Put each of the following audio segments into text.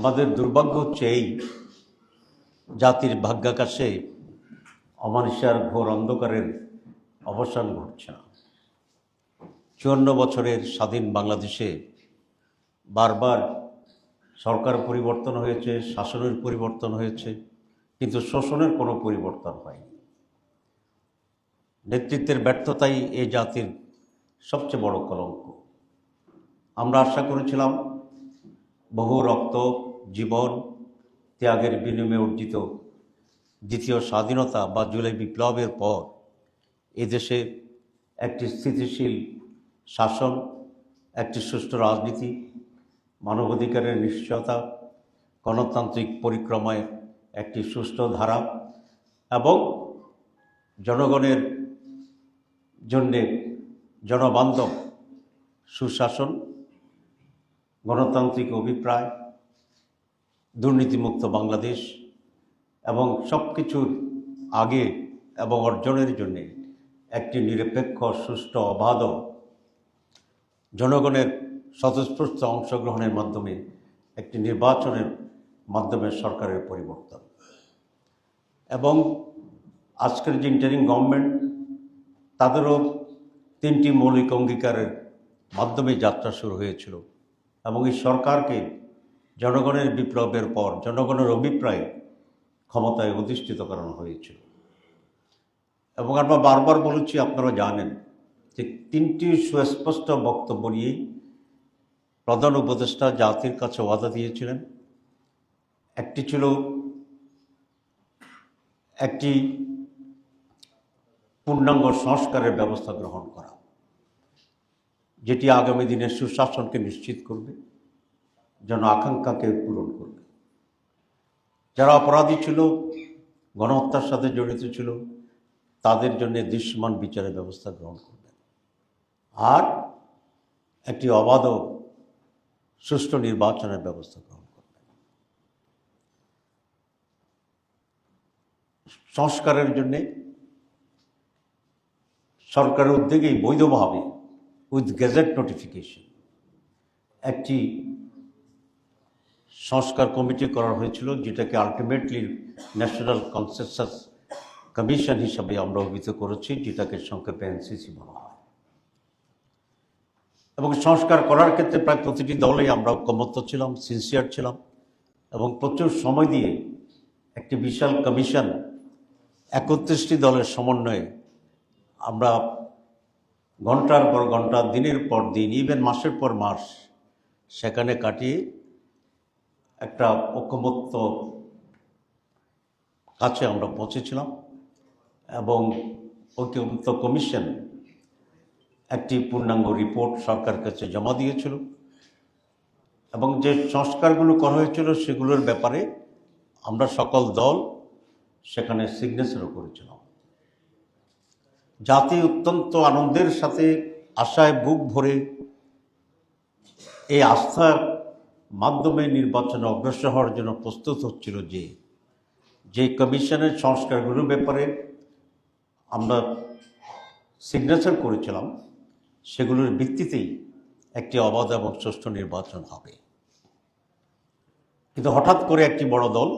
আমাদের দুর্ভাগ্য হচ্ছে এই জাতির ভাগ্যাকাশে অমানিসার ঘোর অন্ধকারের অবসান ঘটছে না। চুয়ান্ন বছরের স্বাধীন বাংলাদেশে বারবার সরকার পরিবর্তন হয়েছে, শাসনের পরিবর্তন হয়েছে, কিন্তু শোষণের কোনো পরিবর্তন হয়নি। নেতৃত্বের ব্যর্থতাই এই জাতির সবচেয়ে বড় কলঙ্ক। আমরা আশা করেছিলাম বহু রক্ত জীবন ত্যাগের বিনিময়ে অর্জিত দ্বিতীয় স্বাধীনতা বা জুলাই বিপ্লবের পর এদেশে একটি স্থিতিশীল শাসন, একটি সুষ্ঠু রাজনীতি, মানবাধিকারের নিশ্চয়তা, গণতান্ত্রিক পরিক্রমায় একটি সুষ্ঠু ধারা এবং জনগণের জন্যে জনবান্ধব সুশাসন, গণতান্ত্রিক অভিপ্রায় দুর্নীতিমুক্ত বাংলাদেশ এবং সব কিছুর আগে এবং অর্জনের জন্যে একটি নিরপেক্ষ, সুষ্ঠু, অবাধ জনগণের স্বতঃস্ফূর্ত অংশগ্রহণের মাধ্যমে একটি নির্বাচনের মাধ্যমে সরকারের পরিবর্তন। এবং আজকের যে ইন্টারিং গভর্নমেন্ট তাদেরও তিনটি মৌলিক অঙ্গীকারের মাধ্যমে যাত্রা শুরু হয়েছিল এবং এই সরকারকে জনগণের বিপ্লবের পর, জনগণের অভিপ্রায় ক্ষমতায় অধিষ্ঠিত করানো হয়েছিল। এবং আমরা বারবার বলেছি, আপনারা জানেন যে তিনটি সুস্পষ্ট বক্তব্য নিয়েই প্রধান উপদেষ্টা জাতির কাছে ওয়াদা দিয়েছিলেন। একটি ছিল একটি পূর্ণাঙ্গ সংস্কারের ব্যবস্থা গ্রহণ করা, যেটি আগামী দিনের সুশাসনকে নিশ্চিত করবে। জন আকাঙ্ক্ষাকে পূরণ করবে। যারা অপরাধী ছিল, গণহত্যার সাথে জড়িত ছিল, তাদের জন্য দৃশ্যমান বিচারের ব্যবস্থা গ্রহণ করবেন। আর একটি অবাধ সুষ্ঠু নির্বাচনের ব্যবস্থা গ্রহণ করবেন। সংস্কারের জন্যে সরকারের উদ্যোগেই বৈধভাবে উইথ গেজেট নোটিফিকেশন একটি সংস্কার কমিটি করা হয়েছিল, যেটাকে আলটিমেটলি ন্যাশনাল কনসেনসাস কমিশন হিসাবে আমরা অভিহিত করেছি, যেটাকে সংক্ষেপে এনসিসি বলা হয়। এবং সংস্কার করার ক্ষেত্রে প্রায় প্রতিটি দলেই আমরা ঐক্যমত্য ছিলাম সিনসিয়ার ছিলাম, এবং প্রচুর সময় দিয়ে একটি বিশাল কমিশন একত্রিশটি দলের সমন্বয়ে আমরা ঘণ্টার পর ঘণ্টা, দিনের পর দিন ইভেন মাসের পর মাস, সেখানে কাটিয়ে একটা ঐক্যমত্য কাছে আমরা পৌঁছেছিলাম এবং ঐক্যমত্য কমিশন একটি পূর্ণাঙ্গ রিপোর্ট সরকার কাছে জমা দিয়েছিল এবং যে সংস্কারগুলো করা হয়েছিল সেগুলোর ব্যাপারে আমরা সকল দল সেখানে সিগনেচারও করেছিলাম। জাতি অত্যন্ত আনন্দের সাথে আশায় বুক ভরে এই আস্থার মাধ্যমে নির্বাচনে অগ্রসর হওয়ার জন্য প্রস্তুত হচ্ছিল যে যে কমিশনের সংস্কারগুলোর ব্যাপারে আমরা সিগনেচার করেছিলাম, সেগুলোর ভিত্তিতেই একটি অবাধ এবং সুষ্ঠু নির্বাচন হবে। কিন্তু হঠাৎ করে একটি বড় দল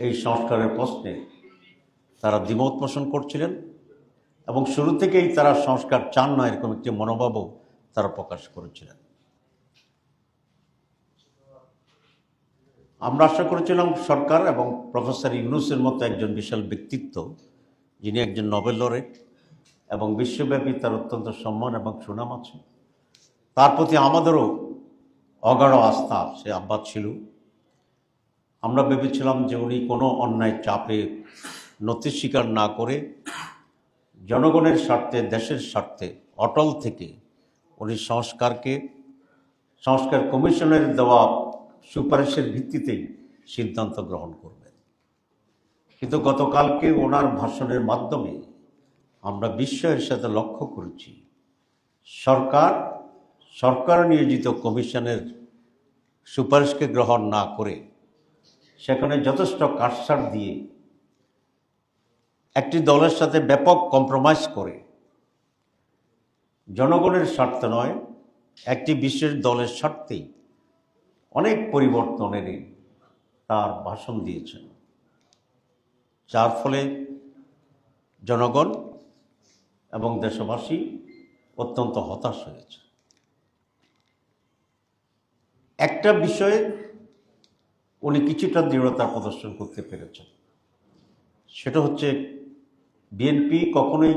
এই সংস্কারের প্রশ্নে তারা দ্বিমত পোষণ করছিলেন এবং শুরু থেকেই তারা সংস্কার চান না এরকম একটি মনোভাবও তারা প্রকাশ করেছিলেন। আমরা আশা করেছিলাম সরকার এবং প্রফেসর ইউনুসের মতো একজন বিশাল ব্যক্তিত্ব, যিনি একজন নোবেল লরেট এবং বিশ্বব্যাপী তার অত্যন্ত সম্মান এবং সুনাম আছে। তার প্রতি আমাদেরও অগাঢ় আস্থা সে আব্বাস ছিল। আমরা ভেবেছিলাম যে উনি কোনো অন্যায় চাপে নথি স্বীকার না করে জনগণের স্বার্থে, দেশের স্বার্থে, অটল থেকে উনি সংস্কারকে, সংস্কার কমিশনের দেওয়া সুপারিশের ভিত্তিতেই সিদ্ধান্ত গ্রহণ করবেন। কিন্তু গতকালকে ওনার ভাষণের মাধ্যমে আমরা বিস্ময়ের সাথে লক্ষ্য করেছি, সরকার সরকার নিয়োজিত কমিশনের সুপারিশকে গ্রহণ না করে সেখানে যথেষ্ট কাটসার দিয়ে একটি দলের সাথে ব্যাপক কম্প্রোমাইজ করে জনগণের স্বার্থ নয়, একটি বিশেষ দলের স্বার্থেই অনেক পরিবর্তনেরই তার ভাষণ দিয়েছেন। যার ফলে জনগণ এবং দেশবাসী অত্যন্ত হতাশ হয়েছে। একটা বিষয়ে উনি কিছুটা দৃঢ়তা প্রদর্শন করতে পেরেছেন। সেটা হচ্ছে বিএনপি কখনোই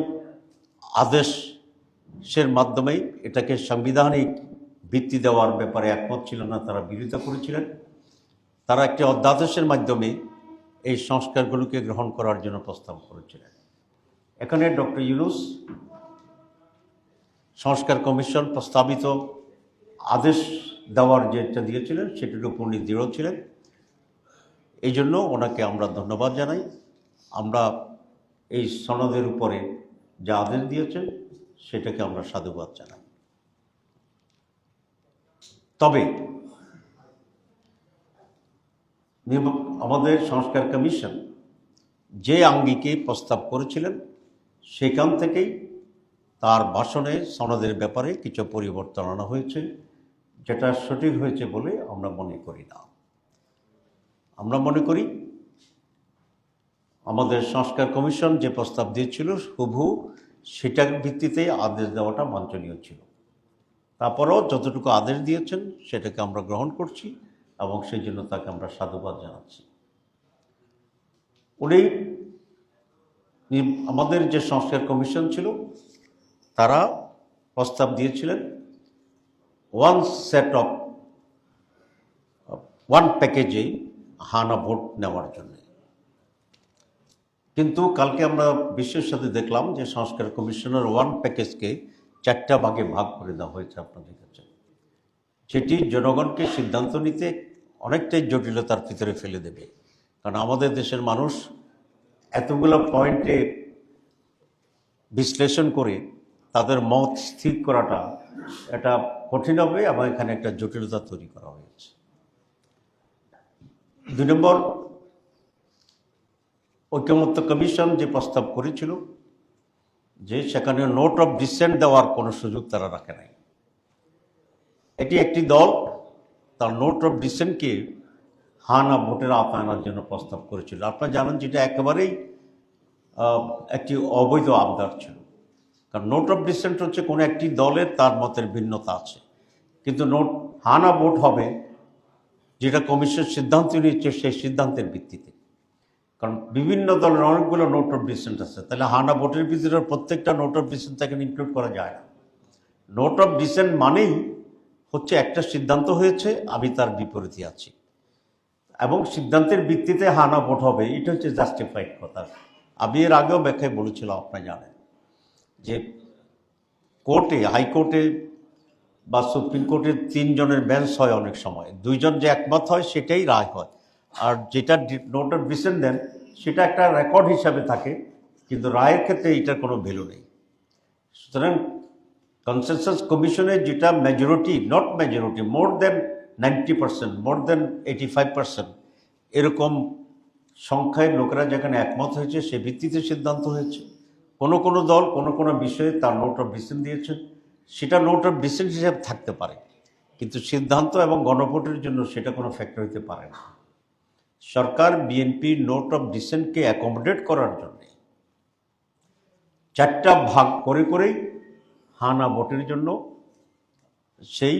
আদেশের মাধ্যমেই এটাকে সাংবিধানিক ভিত্তি দেওয়ার ব্যাপারে একমত ছিল না, তারা বিরোধিতা করেছিলেন। তারা একটি অধ্যাদেশের মাধ্যমে এই সংস্কারগুলোকে গ্রহণ করার জন্য প্রস্তাব করেছিলেন। এখানে ডক্টর ইউনুস, সংস্কার কমিশন প্রস্তাবিত আদেশ দেওয়ার যেটা দিয়েছিলেন, সেটির উপর উনি দৃঢ় ছিলেন। এই জন্য ওনাকে আমরা ধন্যবাদ জানাই। আমরা এই সনদের উপরে যা আদেশ দিয়েছেন, সেটাকে আমরা সাধুবাদ জানাই। তবে আমাদের সংস্কার কমিশন যে আঙ্গিকে প্রস্তাব করেছিলেন, সেখান থেকেই তার ভাষণে সনদের ব্যাপারে কিছু পরিবর্তন আনা হয়েছে, যেটা সঠিক হয়েছে বলে আমরা মনে করি না। আমরা মনে করি আমাদের সংস্কার কমিশন যে প্রস্তাব দিয়েছিল, হুবহু সেটার ভিত্তিতে আদেশ দেওয়াটা বাঞ্ছনীয় ছিল। তারপরেও যতটুকু আদেশ দিয়েছেন, সেটাকে আমরা গ্রহণ করছি এবং সেই জন্য তাকে আমরা সাধুবাদ জানাচ্ছি। উনি আমাদের যে সংস্কার কমিশন ছিল, তারা প্রস্তাব দিয়েছিলেন ওয়ান সেট অফ ওয়ান প্যাকেজে হানা ভোট নেওয়ার জন্য। কিন্তু কালকে আমরা বিশ্বের সাথে দেখলাম যে সংস্কার কমিশনের ওয়ান প্যাকেজকে চারটা ভাগে ভাগ করে দেওয়া হয়েছে আপনাদের কাছে। সেটি জনগণকে সিদ্ধান্ত নিতে অনেকটাই জটিলতার ভিতরে ফেলে দেবে। কারণ আমাদের দেশের মানুষ এতগুলো পয়েন্টে বিশ্লেষণ করে তাদের মত স্থির করাটা এটা কঠিন হবে এবং এখানে একটা জটিলতা তৈরি করা হয়েছে। দুই নম্বর, ঐক্যমত্য কমিশন যে প্রস্তাব করেছিল যে সেখানে নোট অফ ডিসেন্ট দেওয়ার কোনো সুযোগ তারা রাখে নাই। এটি একটি দল, তার নোট অফ ডিসেন্টকে হানা ভোটের আনার জন্য প্রস্তাব করেছিল। আপনারা জানেন যেটা একেবারেই একটি অবৈধ আবদার ছিল। কারণ নোট অফ ডিসেন্ট হচ্ছে কোনো একটি দলের তার মতের ভিন্নতা আছে। কিন্তু নোট হানা ভোট হবে, যেটা কমিশন সিদ্ধান্ত নিচ্ছে সেই সিদ্ধান্তের ভিত্তিতে। কারণ বিভিন্ন দলের অনেকগুলো নোট অফ ডিসেন্ট আছে। তাহলে হানা ভোটের ভিতরে প্রত্যেকটা নোট অফ ডিসেন্ট তাকে ইনক্লুড করা যায় না। নোট অফ ডিসেন্ট মানেই হচ্ছে একটা সিদ্ধান্ত হয়েছে, আমি তার বিপরীতে আছি। এবং সিদ্ধান্তের ভিত্তিতে হানা ভোট হবে, এটা হচ্ছে জাস্টিফাইড কথা। আমি এর আগেও ব্যাখ্যায় বলেছিলাম, আপনারা জানেন যে কোর্টে হাইকোর্টে বা সুপ্রিম কোর্টের তিনজনের বেঞ্চ হয় অনেক সময়। দুইজন যে একমত হয়, সেটাই রায় হয়। আর যেটা নোট অফ দেন, সেটা একটা রেকর্ড হিসাবে থাকে, কিন্তু রায়ের ক্ষেত্রে এটার কোনো ভ্যালু নেই। সুতরাং কনসেনসাস কমিশনে যেটা majority not majority more than ninety percent more than eighty five percent এরকম সংখ্যায় লোকেরা যেখানে একমত হয়েছে, সে ভিত্তিতে সিদ্ধান্ত হয়েছে। কোনো কোনো দল, কোনো কোনো বিষয়ে তার নোট অফ ডিসেন্ট দিয়েছে। সেটা নোট অফ ডিসেন্ট হিসাবে থাকতে পারে, কিন্তু সিদ্ধান্ত এবং গণভোটের জন্য সেটা কোনো ফ্যাক্টর হতে পারে না। সরকার বিএনপি নোট অফ ডিসেন্টকে অ্যাকোমোডেট করার জন্যে চারটা ভাগ করে করেই হানা ভোটের জন্য সেই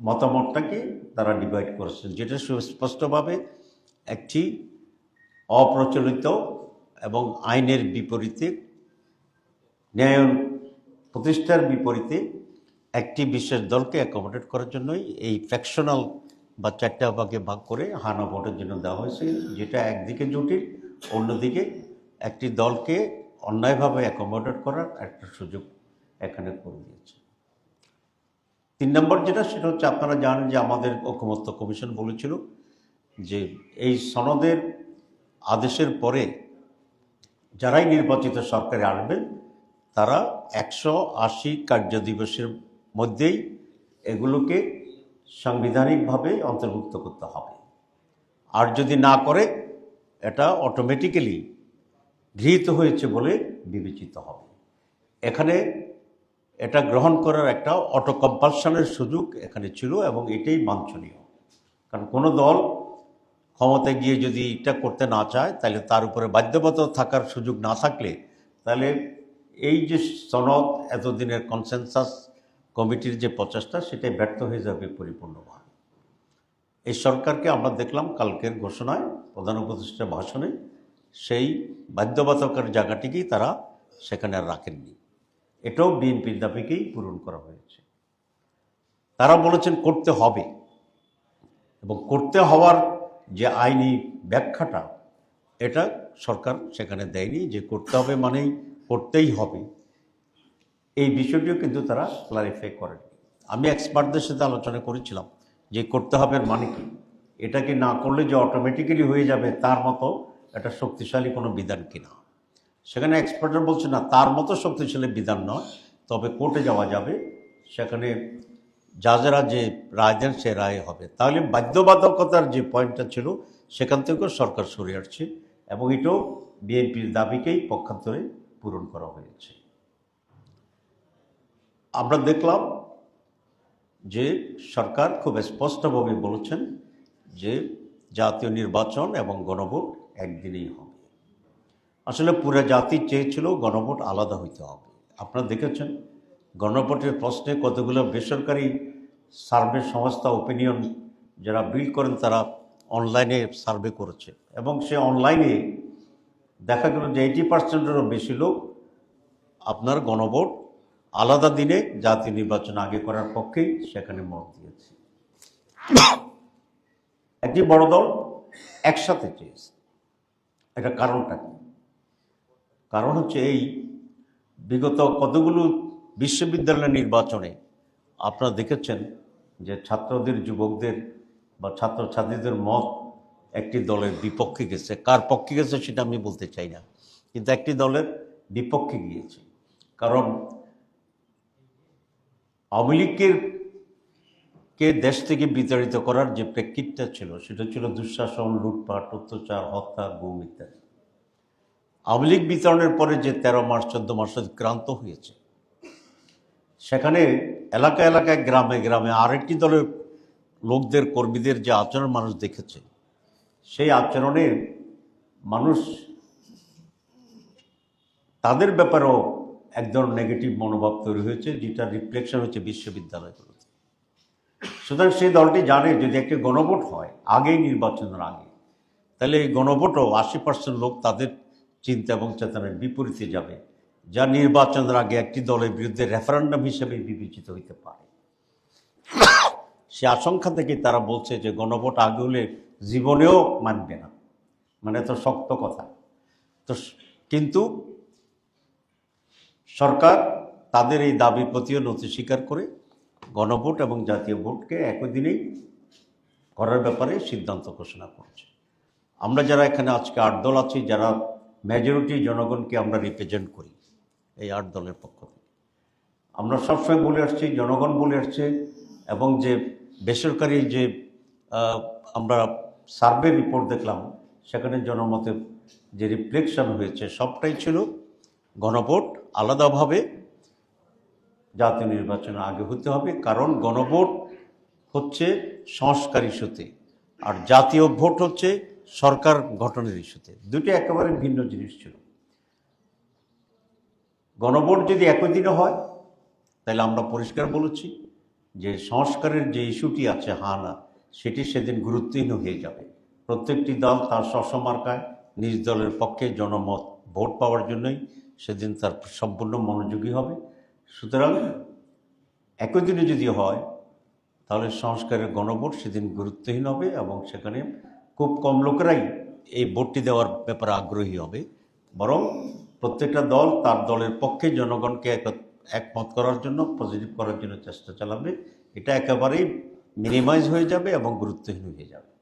মতামতটাকে তারা ডিভাইড করেছেন, যেটা সুস্পষ্টভাবে একটি অপ্রচলিত এবং আইনের বিপরীতে, ন্যায় প্রতিষ্ঠার বিপরীতে একটি বিশেষ দলকে অ্যাকোমোডেট করার জন্যই এই ফ্র্যাকশনাল বা চারটা ভাগে ভাগ করে হানা ভোটের জন্য দেওয়া হয়েছে, যেটা একদিকে জটিল, অন্যদিকে একটি দলকে অন্যায়ভাবে অ্যাকোমোডেট করার একটা সুযোগ এখানে করে দিয়েছে। তিন নম্বর যেটা, সেটা হচ্ছে আপনারা জানেন যে আমাদের ঐকমত্য কমিশন বলেছিল যে এই সনদের আদেশের পরে যারাই নির্বাচিত সরকারে আসবেন তারা একশো আশি কার্য দিবসের মধ্যেই এগুলোকে সাংবিধানিকভাবে অন্তর্ভুক্ত করতে হবে। আর যদি না করে, এটা অটোমেটিক্যালি গৃহীত হয়েছে বলে বিবেচিত হবে। এখানে এটা গ্রহণ করার একটা অটো কম্পালশনের সুযোগ এখানে ছিল এবং এটাই বাঞ্ছনীয়। কারণ কোনো দল ক্ষমতায় গিয়ে যদি এটা করতে না চায়, তাহলে তার উপরে বাধ্যবাধক থাকার সুযোগ না থাকলে, তাহলে এই যে সনদ, এতদিনের কনসেনসাস কমিটির যে প্রচেষ্টা, সেটাই ব্যর্থ হয়ে যাবে পরিপূর্ণভাবে এই সরকারকে আমরা দেখলাম কালকের ঘোষণায়, প্রধান উপদেষ্টা ভাষণে, সেই বাধ্যবাধকের জায়গাটিকেই তারা সেখানে আর রাখেননি। এটাও বিএনপির দাবিকেই পূরণ করা হয়েছে। তারা বলেছেন করতে হবে। এবং করতে হওয়ার যে আইনি ব্যাখ্যাটা, এটা সরকার সেখানে দেয়নি যে করতে হবে মানেই করতেই হবে। এই বিষয়টিও কিন্তু তারা ক্লারিফাই করেন। আমি এক্সপার্টদের সাথে আলোচনা করেছিলাম যে করতে হবে মানে কি? এটাকে না করলে যে অটোমেটিক্যালি হয়ে যাবে তার মতো একটা শক্তিশালী কোনো বিধান কিনা। সেখানে এক্সপার্টরা বলছে, না, তার মতো শক্তিশালী বিধান নয়, তবে কোর্টে যাওয়া যাবে। সেখানে যারা যে রায় দেন সে রায় হবে। তাহলে বাধ্যবাধকতার যে পয়েন্টটা ছিল, সেখান থেকেও সরকার সরে আসছে এবং এটাও বিএনপির দাবিকেই পক্ষান্তরে পূরণ করা হয়েছে। আমরা দেখলাম যে সরকার খুব স্পষ্টভাবে বলেছেন যে জাতীয় নির্বাচন এবং গণভোট একদিনেই হবে। আসলে পুরো জাতি চেয়েছিল গণভোট আলাদা হইতে হবে। আপনারা দেখেছেন, গণভোটের প্রশ্নে কতগুলো বেসরকারি সার্ভে সংস্থা ওপিনিয়ন যারা বিল করেন তারা অনলাইনে সার্ভে করেছে এবং সে অনলাইনে দেখা গেল যে এইটি পার্সেন্টেরও বেশি লোক আপনার গণভোট আলাদা দিনে জাতীয় নির্বাচন আগে করার পক্ষেই সেখানে মত দিয়েছে। একটি বড় দল একসাথে চেয়েছে। এটা কারণটা কি? কারণ হচ্ছে এই বিগত কতগুলো বিশ্ববিদ্যালয় নির্বাচনে আপনারা দেখেছেন যে ছাত্রদের, যুবকদের বা ছাত্রছাত্রীদের মত একটি দলের বিপক্ষে গেছে। কার পক্ষে গেছে সেটা আমি বলতে চাই না। কিন্তু একটি দলের বিপক্ষে গিয়েছে। কারণ আওয়ামী লীগের কে দেশ থেকে বিতাড়িত করার যে প্রেক্ষিতটা ছিল, সেটা ছিল দুঃশাসন, লুটপাট, অত্যাচার, হত্যা, গুম ইত্যাদি। আওয়ামী লীগ বিতরণের পরে যে তেরো মাস চোদ্দ মাস ক্রান্ত হয়েছে, সেখানে এলাকা এলাকায়, গ্রামে গ্রামে আরেকটি দলের লোকদের, কর্মীদের যে আচরণ মানুষ দেখেছে, সেই আচরণে মানুষ তাদের ব্যাপারেও এক ধরনের নেগেটিভ মনোভাব তৈরি হয়েছে, যেটা রিফ্লেকশন হচ্ছে বিশ্ববিদ্যালয়গুলোতে। সুতরাং সেই দলটি জানে যদি একটি গণভোট হয়, আগেই নির্বাচনের আগে, তাহলে এই গণভোটও আশি পার্সেন্ট লোক তাদের চিন্তা এবং চেতনার বিপরীতে যাবে, যা নির্বাচনের আগে একটি দলের বিরুদ্ধে রেফারেন্ডাম হিসেবে বিবেচিত হইতে পারে। সে আশঙ্কা থেকে তারা বলছে যে গণভোট আগে হলে জীবনেও মানবে না। মানে তো শক্ত কথা। তো কিন্তু সরকার তাদের এই দাবির প্রতিও নথি স্বীকার করে গণভোট এবং জাতীয় ভোটকে একই দিনেই করার ব্যাপারে সিদ্ধান্ত ঘোষণা করছে। আমরা যারা এখানে আজকে আট দল আছি, যারা মেজরিটি জনগণকে আমরা রিপ্রেজেন্ট করি এই আট দলের পক্ষ থেকে। আমরা সবসময় বলে আসছি, জনগণ বলে আসছে এবং যে বেসরকারি যে আমরা সার্ভে রিপোর্ট দেখলাম, সেখানে জনমতের যে রিফ্লেকশন হয়েছে, সবটাই ছিল গণভোট আলাদাভাবে জাতীয় নির্বাচনে আগে হতে হবে, কারণ গণভোট হচ্ছে সংস্কার ইস্যুতে আর জাতীয় ভোট হচ্ছে সরকার গঠনের ইস্যুতে। দুটি একেবারে ভিন্ন জিনিস ছিল। গণভোট যদি একই দিনে হয়, তাহলে আমরা পরিষ্কার বলেছি যে সংস্কারের যে ইস্যুটি আছে হা না সেটি সেদিন গুরুত্বহীন হয়ে যাবে। প্রত্যেকটি দল তার সসমার্কায় নিজ দলের পক্ষে জনমত, ভোট পাওয়ার জন্যই সেদিন তার সম্পূর্ণ মনোযোগী হবে। সুতরাং একই দিনে যদি হয়, তাহলে সংস্কারের গণভোট সেদিন গুরুত্বহীন হবে এবং সেখানে খুব কম লোকেরাই এই ভোটটি দেওয়ার ব্যাপারে আগ্রহী হবে। বরং প্রত্যেকটা দল তার দলের পক্ষে জনগণকে এক- একমত করার জন্য পজিটিভ করার জন্য চেষ্টা চালাবে। এটা একেবারেই মিনিমাইজ হয়ে যাবে এবং গুরুত্বহীন হয়ে যাবে।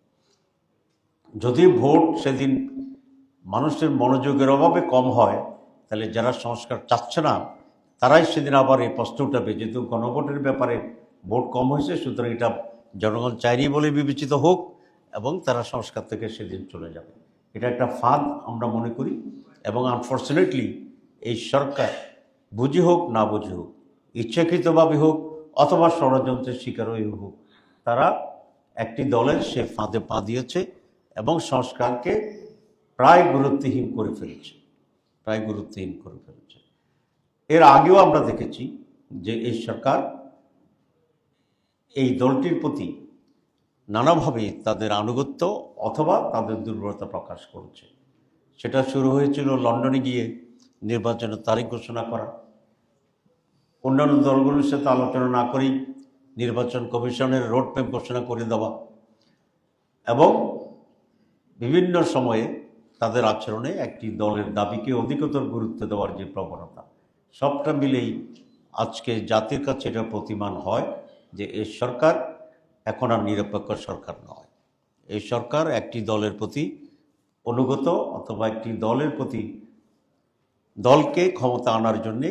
যদি ভোট সেদিন মানুষের মনোযোগের অভাবে কম হয় তাহলে যারা সংস্কার চাচ্ছে না, তারাই সেদিন আবার এই প্রশ্ন উঠাবে, যেহেতু গণভোটের ব্যাপারে ভোট কম হয়েছে, সুতরাং এটা জনগণ চাইনি বলে বিবেচিত হোক, এবং তারা সংস্কার থেকে সেদিন চলে যাবে। এটা একটা ফাঁদ আমরা মনে করি, এবং আনফর্চুনেটলি এই সরকার বুঝি হোক, না বুঝি হোক, ইচ্ছাকৃতভাবে হোক, অথবা ষড়যন্ত্রের শিকারই হোক, তারা একটি দলের সে ফাঁদে পা দিয়েছে, এবং সংস্কারকে প্রায় গুরুত্বহীন করে ফেলেছে। প্রায় গুরুত্বহীন করে ফেলেছে। এর আগেও আমরা দেখেছি যে এই সরকার এই দলটির প্রতি নানাভাবে তাদের আনুগত্য অথবা তাদের দুর্বলতা প্রকাশ করছে। সেটা শুরু হয়েছিল লন্ডনে গিয়ে নির্বাচনের তারিখ ঘোষণা করা। অন্যান্য দলগুলোর সাথে আলোচনা না করেই নির্বাচন কমিশনের রোড রোডম্যাপ ঘোষণা করে দেওয়া এবং বিভিন্ন সময়ে তাদের আচরণে একটি দলের দাবিকে অধিকতর গুরুত্ব দেওয়ার যে প্রবণতা, সবটা মিলেই আজকে জাতির কাছে এটা প্রতিমান হয় যে এই সরকার এখন আর নিরপেক্ষ সরকার নয়। এই সরকার একটি দলের প্রতি অনুগত অথবা একটি দলের প্রতি দলকে ক্ষমতা আনার জন্যে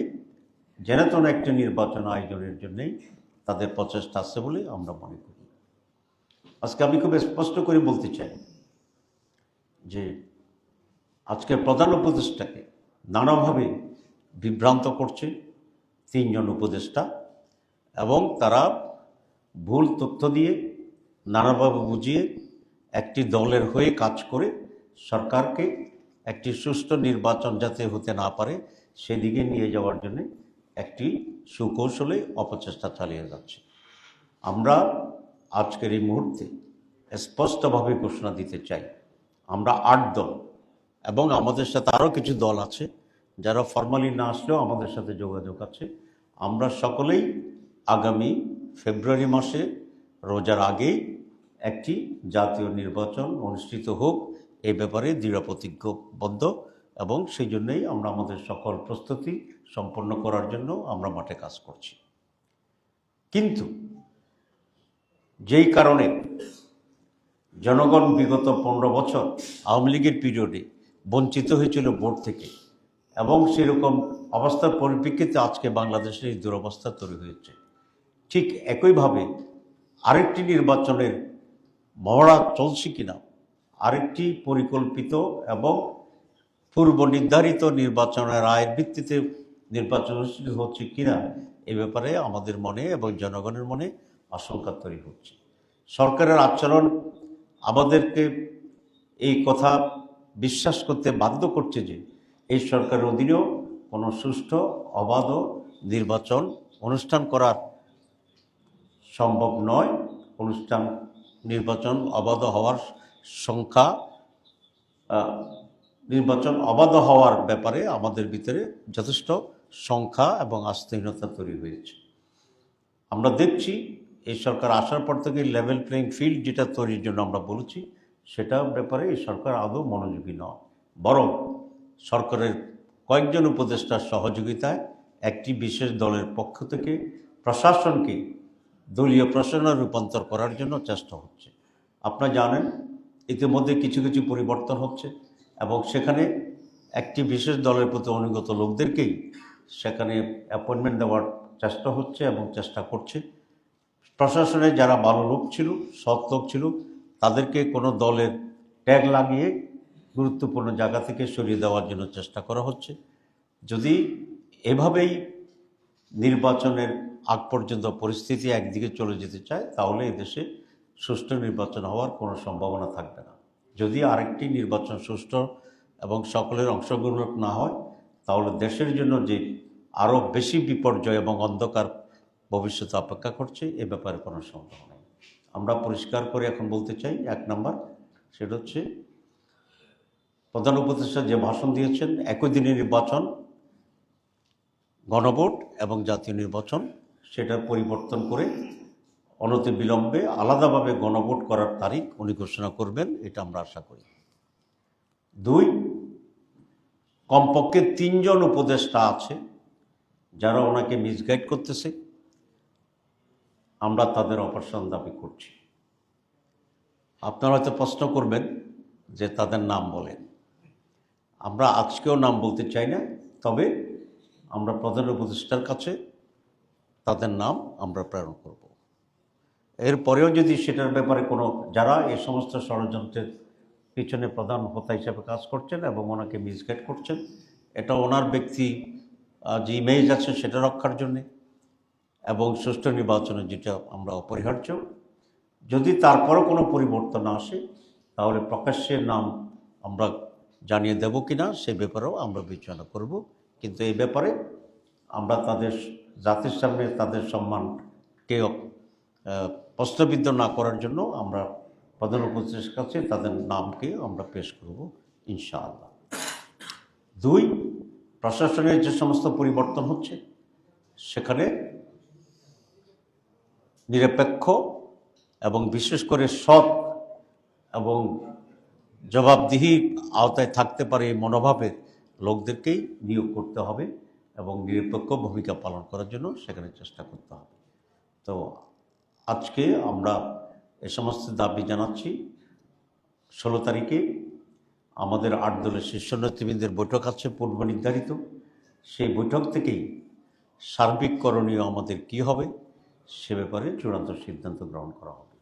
জেনেতন একটি নির্বাচন আয়োজনের জন্যেই তাদের প্রচেষ্টা আছে বলে আমরা মনে করি। আজকে আমি খুব স্পষ্ট করে বলতে চাই যে আজকের প্রধান উপদেষ্টাকে নানাভাবে বিভ্রান্ত করছে তিনজন উপদেষ্টা এবং তারা ভুল তথ্য দিয়ে নানাভাবে বুঝিয়ে একটি দলের হয়ে কাজ করে সরকারকে একটি সুষ্ঠু নির্বাচন যাতে হতে না পারে, সেদিকে নিয়ে যাওয়ার জন্য একটি সুকৌশলে অপচেষ্টা চালিয়ে যাচ্ছে। আমরা আজকের এই মুহূর্তে স্পষ্টভাবে ঘোষণা দিতে চাই, আমরা আট দল এবং আমাদের সাথে আরও কিছু দল আছে যারা ফর্মালি না আসলেও আমাদের সাথে যোগাযোগ আছে। আমরা সকলেই আগামী ফেব্রুয়ারি মাসে রোজার আগেই একটি জাতীয় নির্বাচন অনুষ্ঠিত হোক, এ ব্যাপারে দৃঢ় প্রতিজ্ঞবদ্ধ এবং সেই জন্যই আমরা আমাদের সকল প্রস্তুতি সম্পন্ন করার জন্য আমরা মাঠে কাজ করছি। কিন্তু যেই কারণে জনগণ বিগত পনেরো বছর আওয়ামী লীগের পিরিয়ডে বঞ্চিত হয়েছিল ভোট থেকে। এবং সেরকম অবস্থার পরিপ্রেক্ষিতে আজকে বাংলাদেশের এই দুরবস্থা তৈরি হয়েছে। ঠিক একইভাবে আরেকটি নির্বাচনের মহড়া চলছে কিনা, আরেকটি পরিকল্পিত এবং পূর্ব নির্ধারিত নির্বাচনের আয়ের ভিত্তিতে নির্বাচন হচ্ছে কিনা, এ ব্যাপারে আমাদের মনে এবং জনগণের মনে আশঙ্কা তৈরি হচ্ছে। সরকারের আচরণ আমাদেরকে এই কথা বিশ্বাস করতে বাধ্য করছে যে এই সরকারের অধীনেও কোনো সুষ্ঠু, অবাধ, নির্বাচন অনুষ্ঠান করার সম্ভব নয়। অনুষ্ঠান, নির্বাচন অবাধ হওয়ার সংখ্যা নির্বাচন অবাধ হওয়ার ব্যাপারে আমাদের ভিতরে যথেষ্ট সংখ্যা এবং আস্থাহীনতা তৈরি হয়েছে। আমরা দেখছি এই সরকার আসার পর থেকে লেভেল প্লেইং ফিল্ড যেটা তৈরির জন্য আমরা বলেছি সেটা ব্যাপারে সরকার আদৌ মনোযোগী নয়। বরং সরকারের কয়েকজন উপদেষ্টার সহযোগিতায় একটি বিশেষ দলের পক্ষ থেকে প্রশাসনকে দলীয় প্রশাসনে রূপান্তর করার জন্য চেষ্টা হচ্ছে। আপনারা জানেন, ইতিমধ্যে কিছু কিছু পরিবর্তন হচ্ছে এবং সেখানে একটি বিশেষ দলের প্রতি অনুগত লোকদেরকেই সেখানে অ্যাপয়েন্টমেন্ট দেওয়ার চেষ্টা হচ্ছে এবং চেষ্টা করছে। প্রশাসনে যারা ভালো লোক ছিল, সৎ লোক ছিল তাদেরকে কোনো দলের ট্যাগ লাগিয়ে গুরুত্বপূর্ণ জায়গা থেকে সরিয়ে দেওয়ার জন্য চেষ্টা করা হচ্ছে। যদি এভাবেই নির্বাচনের আগ পর্যন্ত পরিস্থিতি একদিকে চলে যেতে চায়, তাহলে এদেশে সুষ্ঠু নির্বাচন হওয়ার কোনো সম্ভাবনা থাকবে না। যদি আরেকটি নির্বাচন সুষ্ঠু এবং সকলের অংশগ্রহণ না হয়, তাহলে দেশের জন্য যে আরও বেশি বিপর্যয় এবং অন্ধকার ভবিষ্যতে অপেক্ষা করছে, এ ব্যাপারে কোনো সম্ভাবনা আমরা পরিষ্কার করে এখন বলতে চাই, এক নাম্বার, সেটা হচ্ছে প্রধান উপদেষ্টা যে ভাষণ দিয়েছেন, একই দিনে নির্বাচন, গণভোট এবং জাতীয় নির্বাচন, সেটা পরিবর্তন করে অনতি বিলম্বে আলাদাভাবে গণভোট করার তারিখ উনি ঘোষণা করবেন, এটা আমরা আশা করি। দুই, কমপক্ষে তিনজন উপদেষ্টা আছে যারা ওনাকে মিসগাইড করতেছে। আমরা তাদের অপারেশন দাবি করছি। আপনারা হয়তো প্রশ্ন করবেন যে তাদের নাম বলেন। আমরা আজকেও নাম বলতে চাই না, তবে আমরা প্রধান উপদেষ্টার কাছে তাদের নাম আমরা প্রেরণ করব। এরপরেও যদি সেটার ব্যাপারে কোনো, যারা এই সমস্ত ষড়যন্ত্রের পিছনে প্রধান হোতা হিসাবে কাজ করছেন এবং ওনাকে মিসগাইড করছেন, এটা ওনার ব্যক্তি যে ইমেজ আছে সেটা রক্ষার জন্যে এবং সুষ্ঠু নির্বাচনে যেটা আমরা অপরিহার্য, যদি তারপরও কোনো পরিবর্তন আসে, তাহলে প্রকাশ্যের নাম আমরা জানিয়ে দেব কি না সে ব্যাপারেও আমরা বিবেচনা করব। কিন্তু এই ব্যাপারে আমরা তাদের জাতির সামনে তাদের সম্মানকে প্রশ্নবিদ্ধ না করার জন্য আমরা প্রধান কাছে তাদের নামকে আমরা পেশ করব, ইনশাআল্লাহ। দুই, প্রশাসনের যে সমস্ত পরিবর্তন হচ্ছে, সেখানে নিরপেক্ষ এবং বিশেষ করে সৎ এবং জবাবদিহি আওতায় থাকতে পারে এই মনোভাবের লোকদেরকেই নিয়োগ করতে হবে এবং নিরপেক্ষ ভূমিকা পালন করার জন্য সেখানে চেষ্টা করতে হবে। তো আজকে আমরা এ সমস্ত দাবি জানাচ্ছি। ষোলো তারিখে আমাদের আট দলের শীর্ষ নেতৃবৃন্দের বৈঠক আছে, পূর্ব নির্ধারিত। সেই বৈঠক থেকেই সার্বিক করণীয় আমাদের কী হবে? সে ব্যাপারে চূড়ান্ত সিদ্ধান্ত গ্রহণ করা হবে।